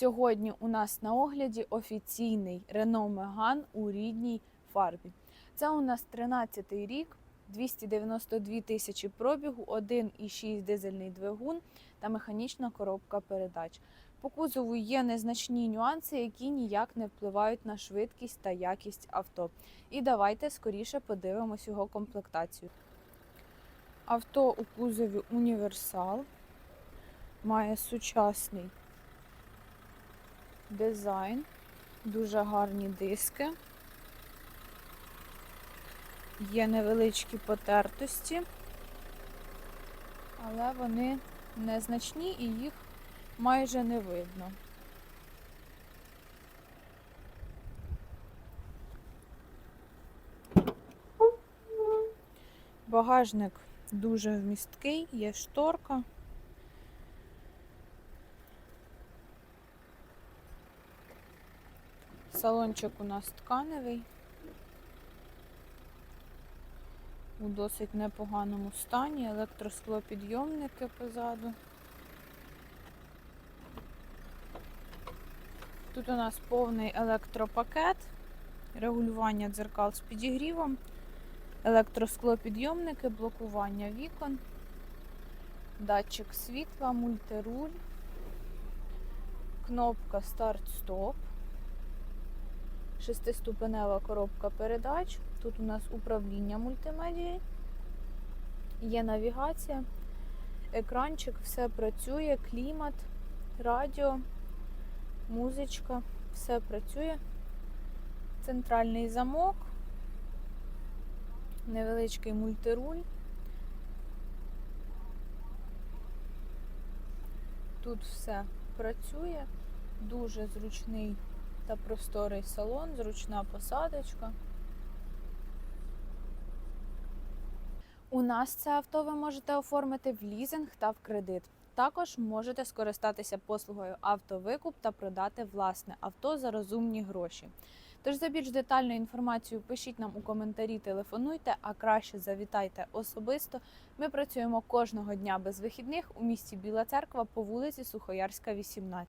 Сьогодні у нас на огляді офіційний Renault Megane у рідній фарбі. Це у нас 13-й рік, 292 тисячі пробігу, 1,6 дизельний двигун та механічна коробка передач. По кузову є незначні нюанси, які ніяк не впливають на швидкість та якість авто. І давайте скоріше подивимось його комплектацію. Авто у кузові універсал, має сучасний дизайн, дуже гарні диски. Є невеличкі потертості, але вони незначні і їх майже не видно. Багажник дуже вмісткий, є шторка. Салончик у нас тканевий. У досить непоганому стані, електросклопідйомники позаду. Тут у нас повний електропакет, регулювання дзеркал з підігрівом, електросклопідйомники, блокування вікон, датчик світла, мультируль, кнопка старт-стоп. Шестиступенева коробка передач. Тут у нас управління мультимедією, є навігація, екранчик, все працює, клімат, радіо, музичка, все працює. Центральний замок, невеличкий мультируль. Тут все працює, дуже зручний та просторий салон, зручна посадочка. У нас це авто ви можете оформити в лізинг та в кредит. Також можете скористатися послугою автовикуп та продати власне авто за розумні гроші. Тож за більш детальну інформацію пишіть нам у коментарі, телефонуйте, а краще завітайте особисто. Ми працюємо кожного дня без вихідних у місті Біла Церква по вулиці Сухоярська, 18.